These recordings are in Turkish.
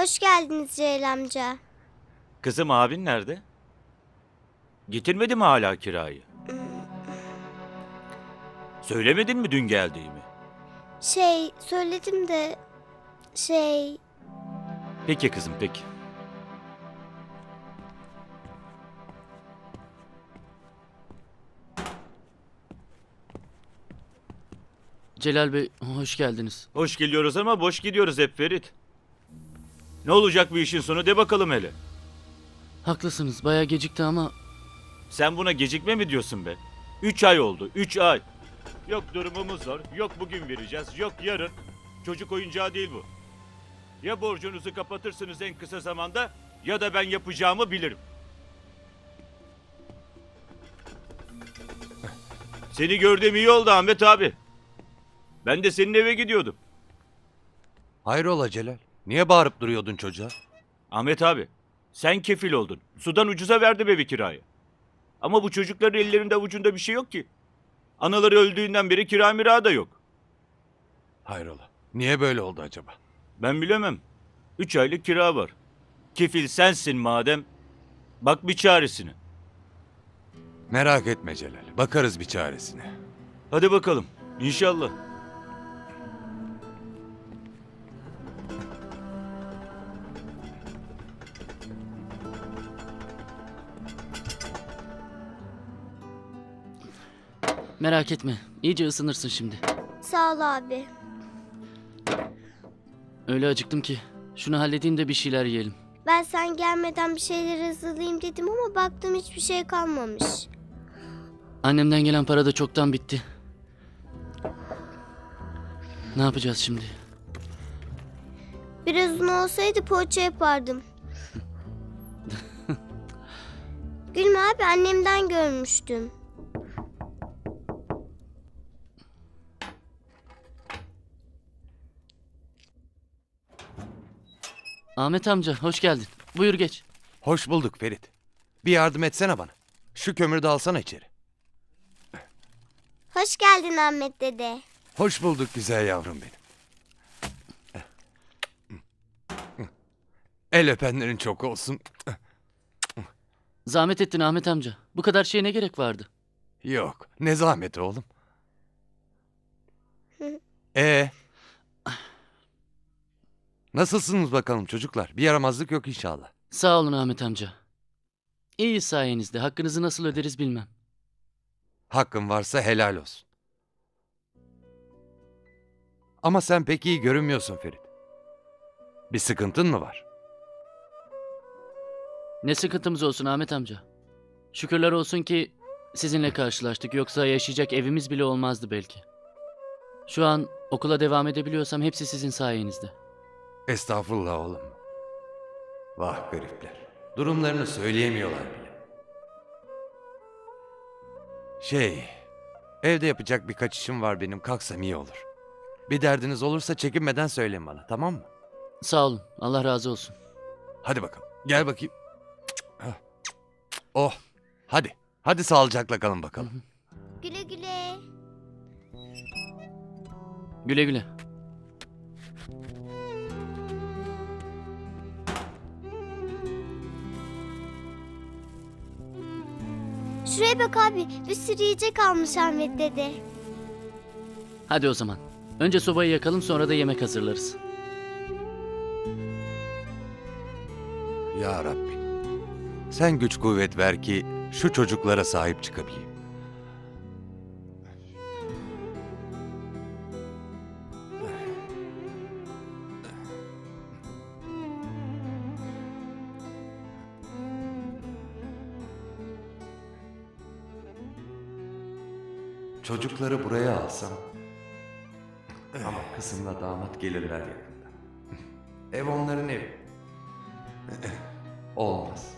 Hoş geldiniz Celal amca. Kızım abin nerede? Getirmedi mi hala kirayı? Söylemedin mi dün geldiğimi? Şey söyledim de şey Peki kızım peki. Celal Bey hoş geldiniz. Hoş geliyoruz ama boş gidiyoruz hep Ferit. Ne olacak bu işin sonu de bakalım hele. Haklısınız bayağı gecikti ama Sen buna gecikme mi diyorsun be? Üç ay oldu, üç ay. Yok durumumuz zor, yok bugün vereceğiz, yok yarın. Çocuk oyuncağı değil bu. Ya borcunuzu kapatırsınız en kısa zamanda ya da ben yapacağımı bilirim. Seni gördüğüm iyi oldu Ahmet abi. Ben de senin eve gidiyordum. Hayrola Celal? Niye bağırıp duruyordun çocuğa? Ahmet abi, sen kefil oldun. Sudan ucuza verdim evi kirayı. Ama bu çocukların ellerinde avucunda bir şey yok ki. Anaları öldüğünden beri kira mira da yok. Hayrola? Niye böyle oldu acaba? Ben bilemem. Üç aylık kira var. Kefil sensin madem. Bak bir çaresine. Merak etme Celal. Bakarız bir çaresine. Hadi bakalım. İnşallah. Merak etme iyice ısınırsın şimdi. sağ ol abi. Öyle acıktım ki şunu halledeyim de bir şeyler yiyelim. Ben sen gelmeden bir şeyler hazırlayayım dedim ama baktım hiçbir şey kalmamış. Annemden gelen para da çoktan bitti. Ne yapacağız şimdi? Biraz uzun olsaydı poğaça yapardım. Gülme abi annemden görmüştüm. Ahmet amca hoş geldin. Buyur geç. Hoş bulduk Ferit. Bir yardım etsene bana. Şu kömürü de alsana içeri. Hoş geldin Ahmet dede. Hoş bulduk güzel yavrum benim. El öpenlerin çok olsun. Zahmet ettin Ahmet amca. Bu kadar şeye ne gerek vardı? Yok. Ne zahmet oğlum. Ee. Nasılsınız bakalım çocuklar? Bir yaramazlık yok inşallah. Sağ olun Ahmet amca. İyi sayenizde. Hakkınızı nasıl öderiz bilmem. Hakkın varsa helal olsun. Ama sen pek iyi görünmüyorsun Ferit. Bir sıkıntın mı var? Ne sıkıntımız olsun Ahmet amca. Şükürler olsun ki sizinle karşılaştık. Yoksa yaşayacak evimiz bile olmazdı belki. Şu an okula devam edebiliyorsam hepsi sizin sayenizde. Estağfurullah oğlum. Vah garipler. Durumlarını söyleyemiyorlar bile. Şey, evde yapacak birkaç işim var benim. Kalksam iyi olur. Bir derdiniz olursa çekinmeden söyleyin bana, tamam mı? Sağ olun. Allah razı olsun. Hadi bakalım. Gel bakayım. Oh. Hadi. Hadi sağlıcakla kalın bakalım. Güle güle. Güle güle. Şuraya bak abi bir sürü yiyecek almış Ahmet dede. Hadi o zaman. Önce sobayı yakalım sonra da yemek hazırlarız. Ya Rabbi. Sen güç kuvvet ver ki şu çocuklara sahip çıkabileyim. Çocukları buraya alsam ama kızımla damat gelirler yakında. Ev onların evi. Olmaz.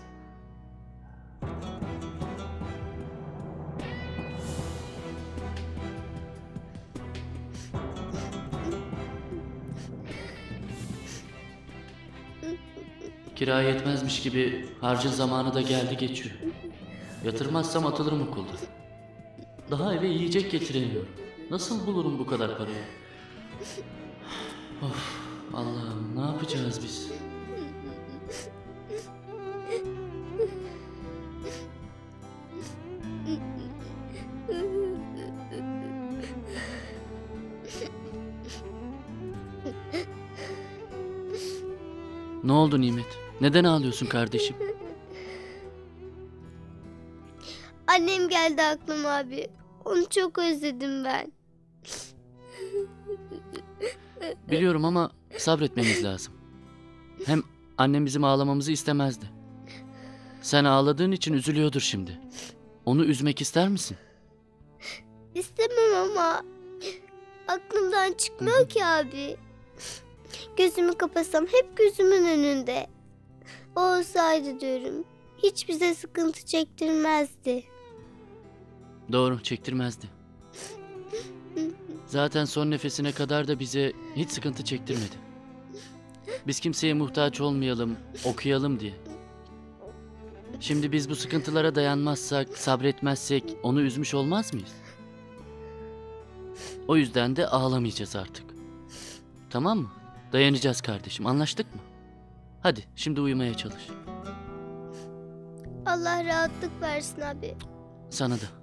Kira yetmezmiş gibi harcın zamanı da geldi geçiyor. Yatırmazsam atılırım okulda. Daha eve yiyecek getiremiyorum. Nasıl bulurum bu kadar parayı? Of Allah'ım ne yapacağız biz? Ne oldu Nimet? Neden ağlıyorsun kardeşim? Annem geldi aklıma abi. Onu çok özledim ben. Biliyorum ama sabretmemiz lazım. Hem annem bizim ağlamamızı istemezdi. Sen ağladığın için üzülüyordur şimdi. Onu üzmek ister misin? İstemem ama aklımdan çıkmıyor ki abi. Gözümü kapasam hep gözümün önünde. O olsaydı diyorum. Hiç bize sıkıntı çektirmezdi. Doğru, çektirmezdi. Zaten son nefesine kadar da bize hiç sıkıntı çektirmedi. Biz kimseye muhtaç olmayalım, okuyalım diye. Şimdi biz bu sıkıntılara dayanmazsak, sabretmezsek onu üzmüş olmaz mıyız? O yüzden de ağlamayacağız artık. Tamam mı? Dayanacağız kardeşim, anlaştık mı? Hadi, şimdi uyumaya çalış. Allah rahatlık versin abi. Sana da.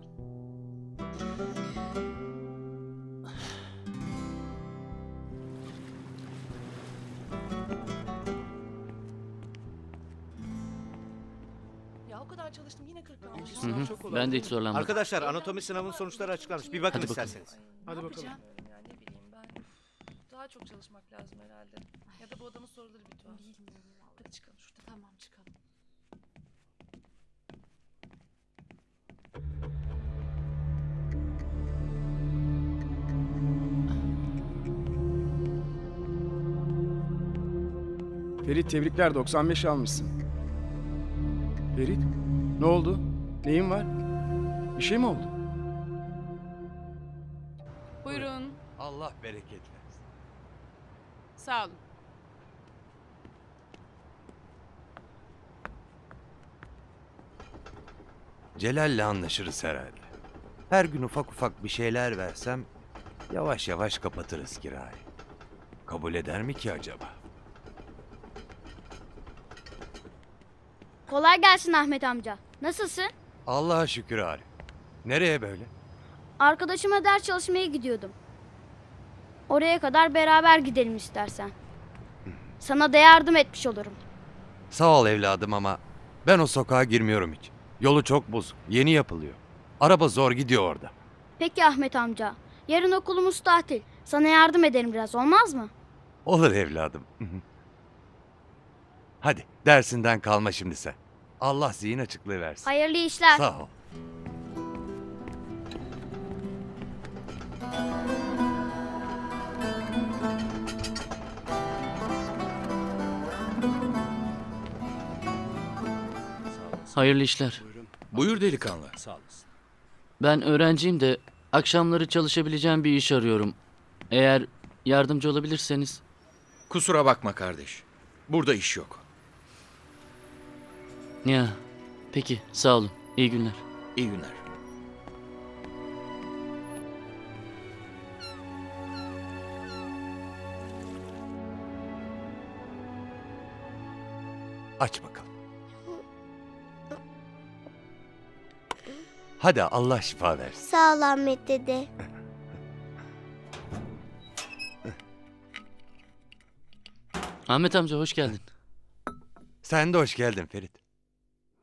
Ya o kadar çalıştım yine 40 almış. Hı hı. Ben de hiç zorlanmadım. Arkadaşlar anatomi sınavının sonuçları açıklanmış. Bir bakın Hadi bakalım. isterseniz. Hadi bakalım. Ya ne bileyim ben. Daha çok çalışmak lazım herhalde. Ya da bu adamın soruları bir tuhaf. Bilmiyorum. Hadi çıkalım şurada. Tamam çıkalım. Ferit tebrikler 95 almışsın. Ferit ne oldu? Neyin var? Bir şey mi oldu? Buyurun. Allah bereket versin. Sağ olun. Celal'le anlaşırız herhalde. Her gün ufak ufak bir şeyler versem yavaş yavaş kapatırız kirayı. Kabul eder mi ki acaba? Kolay gelsin Ahmet amca. Nasılsın? Allah'a şükür Arif. Nereye böyle? Arkadaşıma ders çalışmaya gidiyordum. Oraya kadar beraber gidelim istersen. Sana da yardım etmiş olurum. Sağ ol evladım ama ben o sokağa girmiyorum hiç. Yolu çok bozuk. Yeni yapılıyor. Araba zor gidiyor orada. Peki Ahmet amca. Yarın okulumuz tatil. Sana yardım ederim biraz olmaz mı? Olur evladım. Hadi dersinden kalma şimdi sen. Allah zihin açıklığı versin. Hayırlı işler. Sağ ol. Hayırlı işler. Buyur delikanlı. Ben öğrenciyim de akşamları çalışabileceğim bir iş arıyorum. Eğer yardımcı olabilirseniz. Kusura bakma kardeş. Burada iş yok. Ya, peki sağ olun. İyi günler. İyi günler. Aç bakalım. Hadi Allah şifa versin. Sağ ol Ahmet dede. Ahmet amca hoş geldin. Sen de hoş geldin Ferit.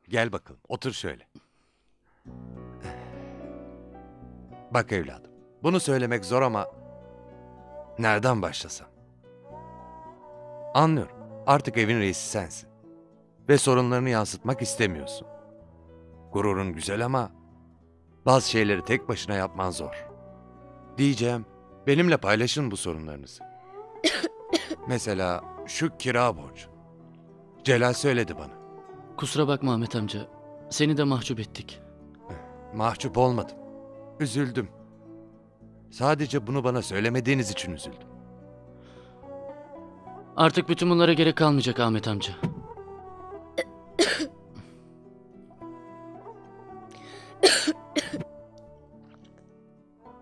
Gel bakalım otur şöyle. Bak evladım bunu söylemek zor ama nereden başlasam? Anlıyorum artık evin reisi sensin. Ve sorunlarını yansıtmak istemiyorsun. Gururun güzel ama bazı şeyleri tek başına yapman zor. Diyeceğim benimle paylaşın bu sorunlarınızı. Mesela şu kira borcu. Celal söyledi bana. Kusura bakma Ahmet amca. Seni de mahcup ettik. Mahcup olmadım. Üzüldüm. Sadece bunu bana söylemediğiniz için üzüldüm. Artık bütün bunlara gerek kalmayacak Ahmet amca.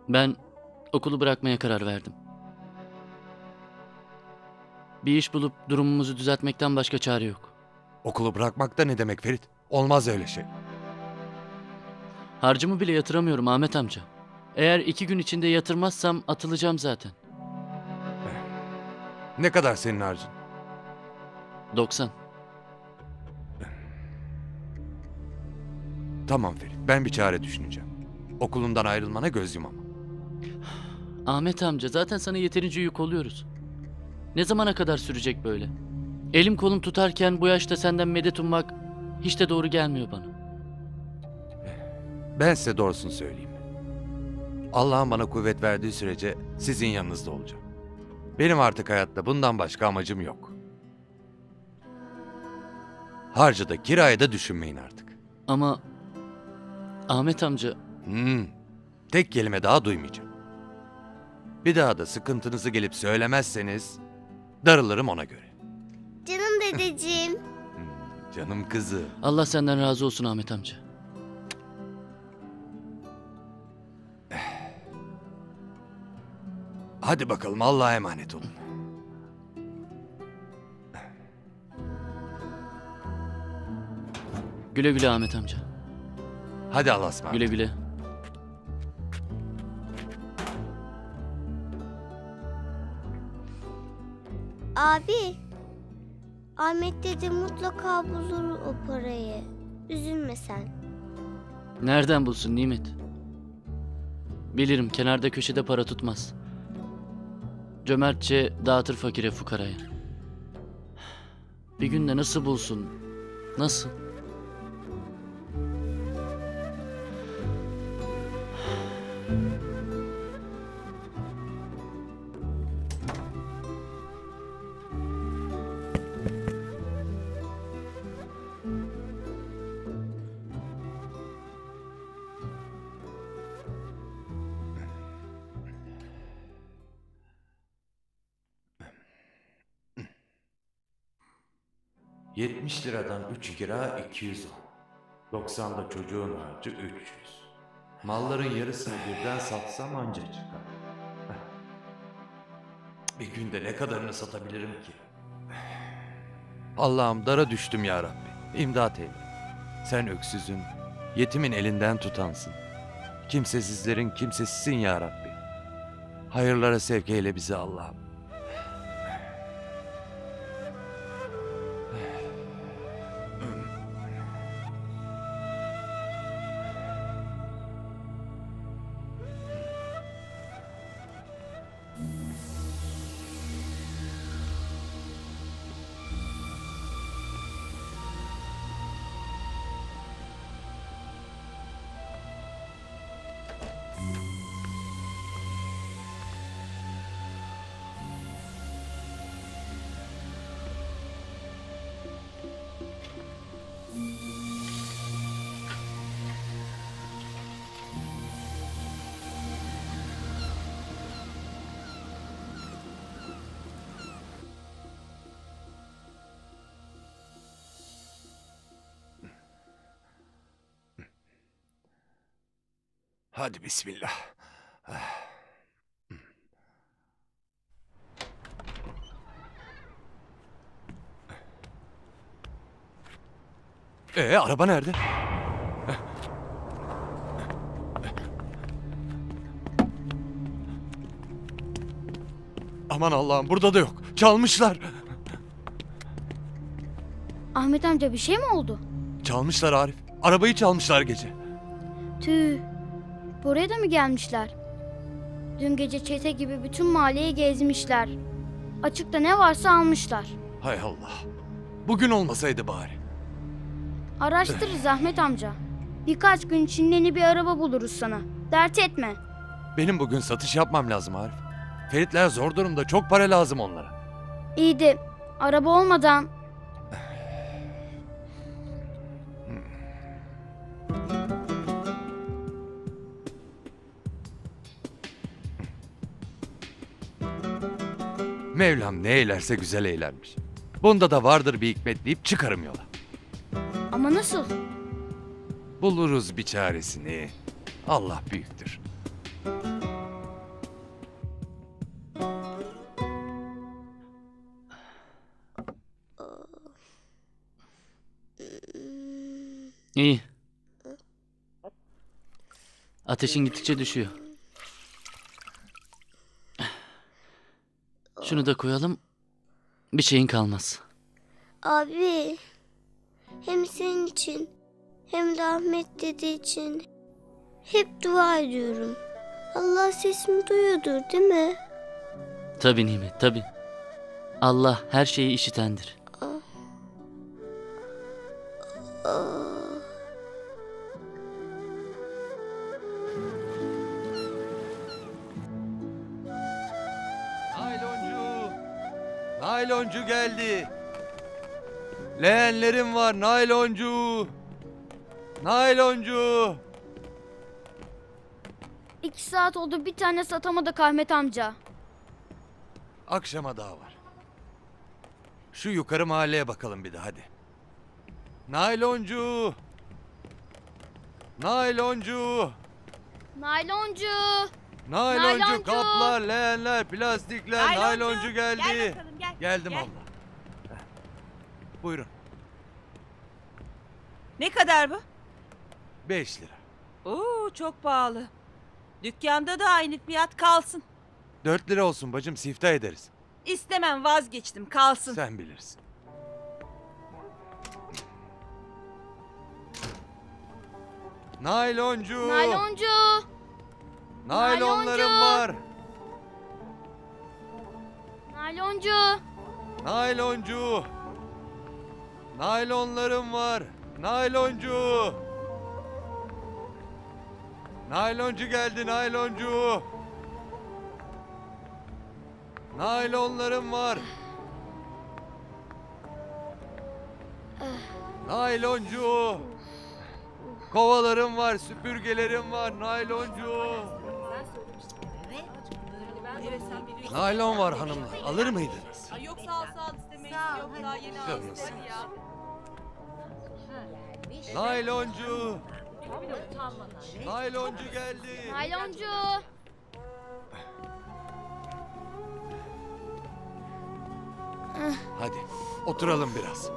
Ben okulu bırakmaya karar verdim. Bir iş bulup durumumuzu düzeltmekten başka çare yok. Okulu bırakmak da ne demek Ferit? Olmaz öyle şey. Harcımı bile yatıramıyorum Ahmet amca. Eğer iki gün içinde yatırmazsam atılacağım zaten. Ne kadar senin harcın? 90. Tamam Ferit, ben bir çare düşüneceğim. Okulundan ayrılmana göz yumamam. Ahmet amca zaten sana yeterince yük oluyoruz. Ne zamana kadar sürecek böyle? Elim kolum tutarken bu yaşta senden medet ummak hiç de doğru gelmiyor bana. Ben size doğrusunu söyleyeyim. Allah'ın bana kuvvet verdiği sürece sizin yanınızda olacağım. Benim artık hayatta bundan başka amacım yok. Harcı da kirayı da düşünmeyin artık. Ama Ahmet amca Hmm, tek kelime daha duymayacağım. Bir daha da sıkıntınızı gelip söylemezseniz darılırım ona göre. Canım dedeciğim. Canım kızı. Allah senden razı olsun Ahmet amca. Hadi bakalım Allah'a emanet olun. Güle güle Ahmet amca. Hadi Allah'a ısmarladık. Güle güle. Abi. Ahmet dede mutlaka bulur o parayı. Üzülme sen. Nereden bulsun Nimet? Bilirim kenarda köşede para tutmaz. Cömertçe dağıtır fakire fukaraya. Bir günde nasıl bulsun? Nasıl? ...70 liradan 3 lira 210. 90'da çocuğun harcı 300. Malların yarısını birden satsam anca çıkar. Bir günde ne kadarını satabilirim ki? Allah'ım dara düştüm ya Rabbi. İmdat eyle. Sen öksüzün, yetimin elinden tutansın. Kimsesizlerin kimsesizsin ya Rabbi. Hayırlara sevk eyle bizi Allah'ım. Hadi bismillah. Ee araba nerede? Aman Allah'ım burada da yok. Çalmışlar. Ahmet amca bir şey mi oldu? Çalmışlar Arif. Arabayı çalmışlar gece. Tüh. Buraya da mı gelmişler? Dün gece çete gibi bütün mahalleyi gezmişler. Açıkta ne varsa almışlar. Hay Allah. Bugün olmasaydı bari. Araştırırız Ahmet amca. Birkaç gün içinde yeni bir araba buluruz sana. Dert etme. Benim bugün satış yapmam lazım Arif. Feritler zor durumda. Çok para lazım onlara. İyi de araba olmadan Mevlam ne eylerse güzel eylermiş. Bunda da vardır bir hikmet deyip çıkarım yola. ama nasıl? Buluruz bir çaresini. Allah büyüktür. İyi. Ateşin gittikçe düşüyor. Şunu da koyalım. Bir şeyin kalmaz. Abi hem senin için hem de Ahmet dede için hep dua ediyorum. Allah sesimi duyuyordur değil mi? Tabii Nimet tabii. Allah her şeyi işitendir. Nayloncu. Nayloncu geldi. Leğenlerim var nayloncu. Nayloncu. İki saat oldu bir tane satamadık Ahmet amca. Akşama daha var. Şu yukarı mahalleye bakalım bir de hadi. Nayloncu. Nayloncu. Nayloncu. Nayloncu, Nayloncu. kaplar, leğenler, plastikler, nayloncu, Nayloncu, geldi. Gel bakalım. Geldim Gel. abla. Buyurun. Ne kadar bu? 5 lira. Oo çok pahalı. Dükkanda da aynı fiyat kalsın. 4 lira olsun bacım siftah ederiz. İstemem vazgeçtim kalsın. Sen bilirsin. Nayloncu. Nayloncu. Naylonlarım Nayloncu. var. Nayloncu. Nayloncu. Naylonlarım var. Nayloncu. Nayloncu geldi nayloncu. Naylonlarım var. Nayloncu. Kovalarım var, süpürgelerim var, nayloncu. Naylon var hanımlar. Alır mıydınız? Ay yok sağ ol sağ ol istemeyiz. Yok daha yeni aldık yok. ya. Nayloncu. Nayloncu geldi. Nayloncu. Hadi oturalım biraz.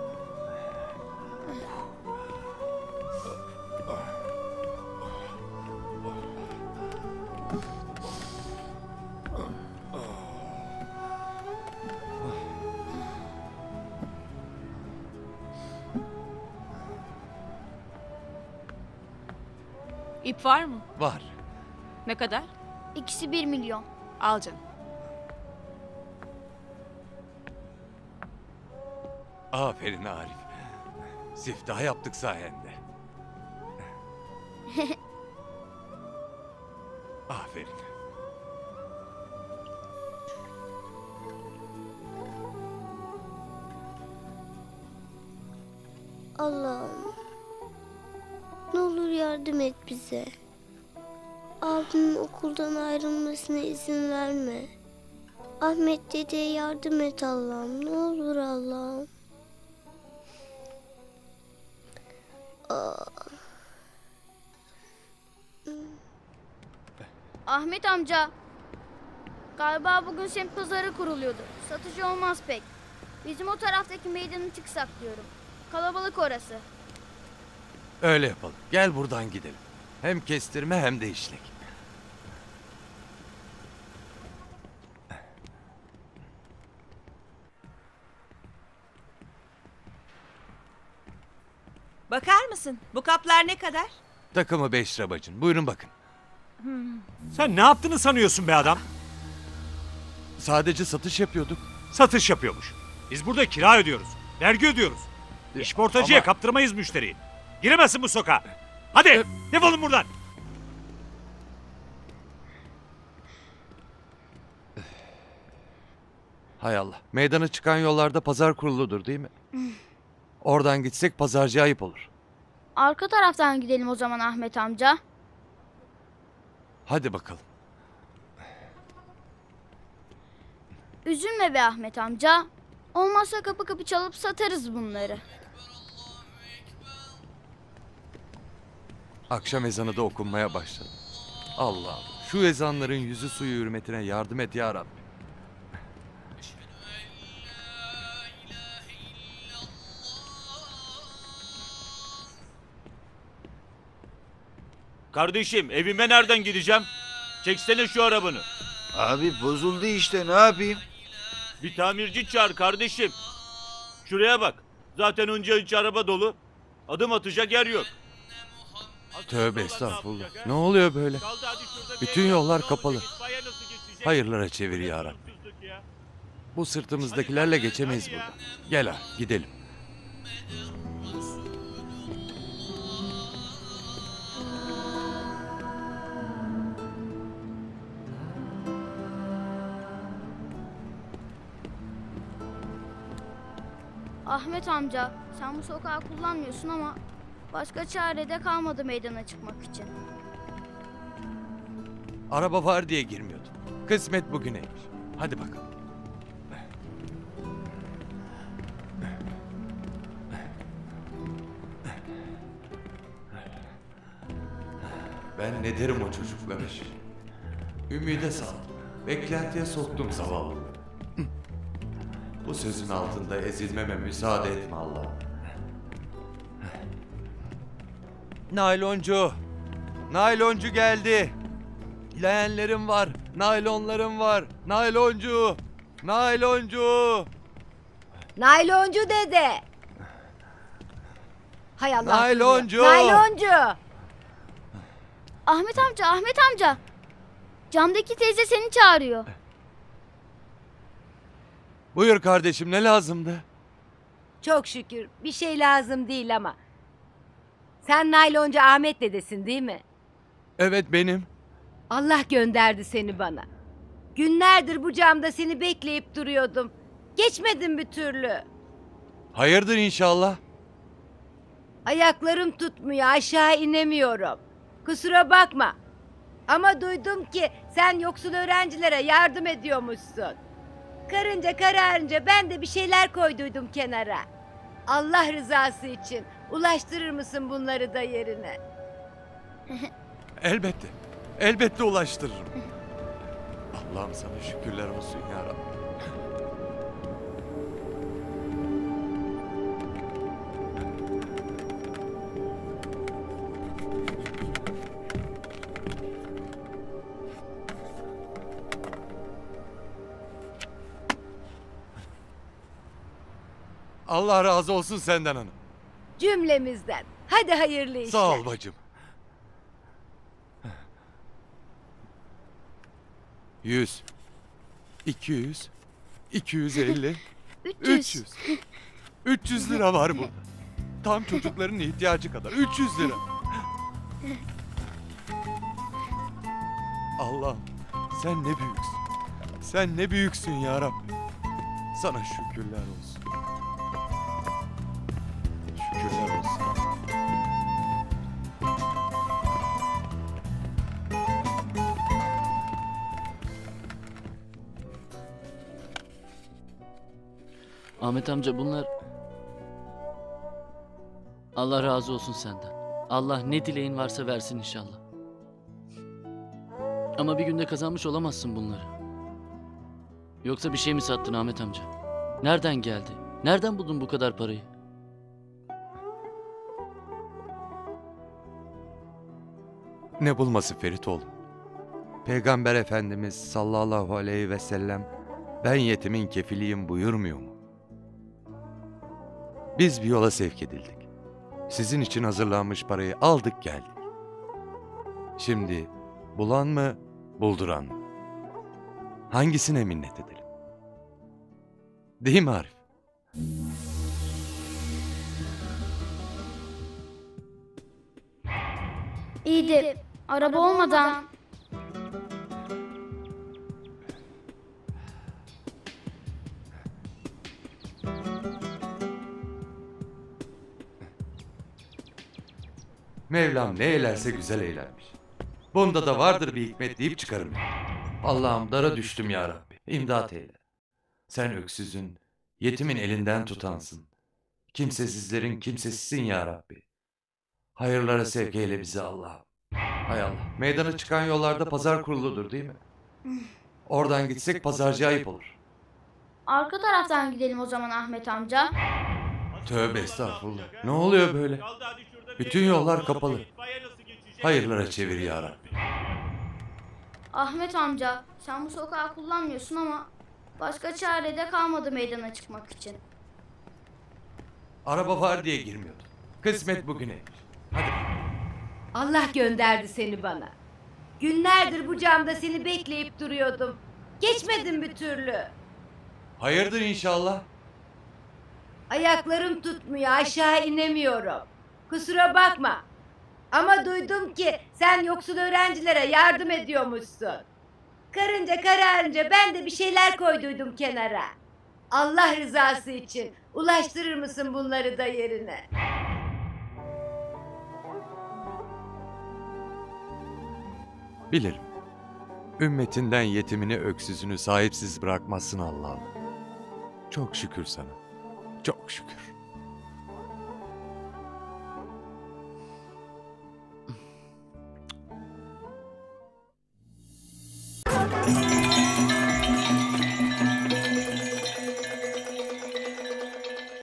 İp var mı? Var. Ne kadar? İkisi bir milyon. Al canım. Aferin Arif. Siftah yaptık sayende. Aferin. Ne olur yardım et bize. Abimin okuldan ayrılmasına izin verme. Ahmet dedeye yardım et Allah'ım. Ne olur Allah'ım. Ahmet amca. Galiba bugün semt pazarı kuruluyordu. Satıcı olmaz pek. Bizim o taraftaki meydanı çıksak diyorum. Kalabalık orası. Öyle yapalım. Gel buradan gidelim. Hem kestirme hem de işlek. Bakar mısın? Bu kaplar ne kadar? Takımı 5 lira bacım. Buyurun bakın. Sen ne yaptığını sanıyorsun be adam? Sadece satış yapıyorduk. Satış yapıyormuş. Biz burada kira ödüyoruz. Vergi ödüyoruz. İşportacıya Ama- kaptırmayız müşteriyi. Giremezsin bu sokağa. Hadi defolun buradan. Hay Allah. Meydana çıkan yollarda pazar kuruludur değil mi? Oradan gitsek pazarcı ayıp olur. Arka taraftan gidelim o zaman Ahmet amca. Hadi bakalım. Üzülme be Ahmet amca. Olmazsa kapı kapı çalıp satarız bunları. Akşam ezanı da okunmaya başladı. Allah'ım şu ezanların yüzü suyu hürmetine yardım et ya Rabbi. Kardeşim evime nereden gideceğim? Çeksene şu arabanı. Abi bozuldu işte ne yapayım? Bir tamirci çağır kardeşim. Şuraya bak. Zaten önce önce araba dolu. Adım atacak yer yok. Tövbe estağfurullah. Ne oluyor böyle? Bütün yollar kapalı. Hayırlara çevir ya Rabbi. Bu sırtımızdakilerle geçemeyiz burada. Gel abi gidelim. Ahmet amca sen bu sokağı kullanmıyorsun ama başka çare de kalmadı meydana çıkmak için. Araba var diye girmiyordum. Kısmet bugüneymiş. Hadi bakalım. Ben ne derim o çocuklara şimdi? Ümide saldım. Beklentiye soktum zavallı. Bu sözün altında ezilmeme müsaade etme Allah'ım. Nayloncu. Nayloncu geldi. Leğenlerim var. Naylonlarım var. Nayloncu. Nayloncu. Nayloncu dede. Hay Allah. Nayloncu. Nayloncu. Ahmet amca Ahmet amca. Camdaki teyze seni çağırıyor. Buyur kardeşim ne lazımdı? Çok şükür bir şey lazım değil ama. Sen nayloncu Ahmet dedesin değil mi? Evet benim. Allah gönderdi seni bana. Günlerdir bu camda seni bekleyip duruyordum. Geçmedin bir türlü. Hayırdır inşallah. Ayaklarım tutmuyor aşağı inemiyorum. Kusura bakma. Ama duydum ki sen yoksul öğrencilere yardım ediyormuşsun. Karınca kararınca ben de bir şeyler koyduydum kenara. Allah rızası için ulaştırır mısın bunları da yerine? Elbette. Elbette ulaştırırım. Allah'ım sana şükürler olsun ya Rabbi. Allah razı olsun senden hanım. Cümlemizden. Hadi hayırlı işler. Sağ ol bacım. Yüz. iki yüz. iki yüz elli. 300. Üç yüz. Üç yüz lira var burada. Tam çocukların ihtiyacı kadar. Üç yüz lira. Allah'ım sen ne büyüksün. Sen ne büyüksün ya Rabbi. Sana şükürler olsun. Ahmet amca bunlar... Allah razı olsun senden. Allah ne dileğin varsa versin inşallah. Ama bir günde kazanmış olamazsın bunları. Yoksa bir şey mi sattın Ahmet amca? Nereden geldi? Nereden buldun bu kadar parayı? Ne bulması Ferit oğlum? Peygamber Efendimiz sallallahu aleyhi ve sellem ben yetimin kefiliyim buyurmuyor mu? Biz bir yola sevk edildik. Sizin için hazırlanmış parayı aldık geldik. Şimdi bulan mı, bulduran mı? Hangisine minnet edelim? Değil mi Arif? İyi araba olmadan Mevlam ne eylerse güzel eylermiş. Bunda da vardır bir hikmet deyip çıkarım. Allah'ım dara düştüm ya Rabbi. İmdat eyle. Sen öksüzün, yetimin elinden tutansın. Kimsesizlerin kimsesizsin ya Rabbi. Hayırlara sevk eyle bizi Allah'ım. Hay Allah. Meydana çıkan yollarda pazar kuruludur değil mi? Oradan gitsek pazarcı ayıp olur. arka taraftan gidelim o zaman Ahmet amca. Tövbe estağfurullah. Ne oluyor böyle? Bütün yollar kapalı. Hayırlara çevir ya Rabbi. Ahmet amca sen bu sokağı kullanmıyorsun ama başka çare de kalmadı meydana çıkmak için. Araba var diye girmiyordum. Kısmet bugüneymiş. Hadi. Allah gönderdi seni bana. Günlerdir bu camda seni bekleyip duruyordum. Geçmedin bir türlü. Hayırdır inşallah. Ayaklarım tutmuyor aşağı inemiyorum. Kusura bakma. Ama duydum ki sen yoksul öğrencilere yardım ediyormuşsun. Karınca kararınca ben de bir şeyler koyduydum kenara. Allah rızası için ulaştırır mısın bunları da yerine? Bilirim. Ümmetinden yetimini öksüzünü sahipsiz bırakmazsın Allah'ım. Çok şükür sana. Çok şükür.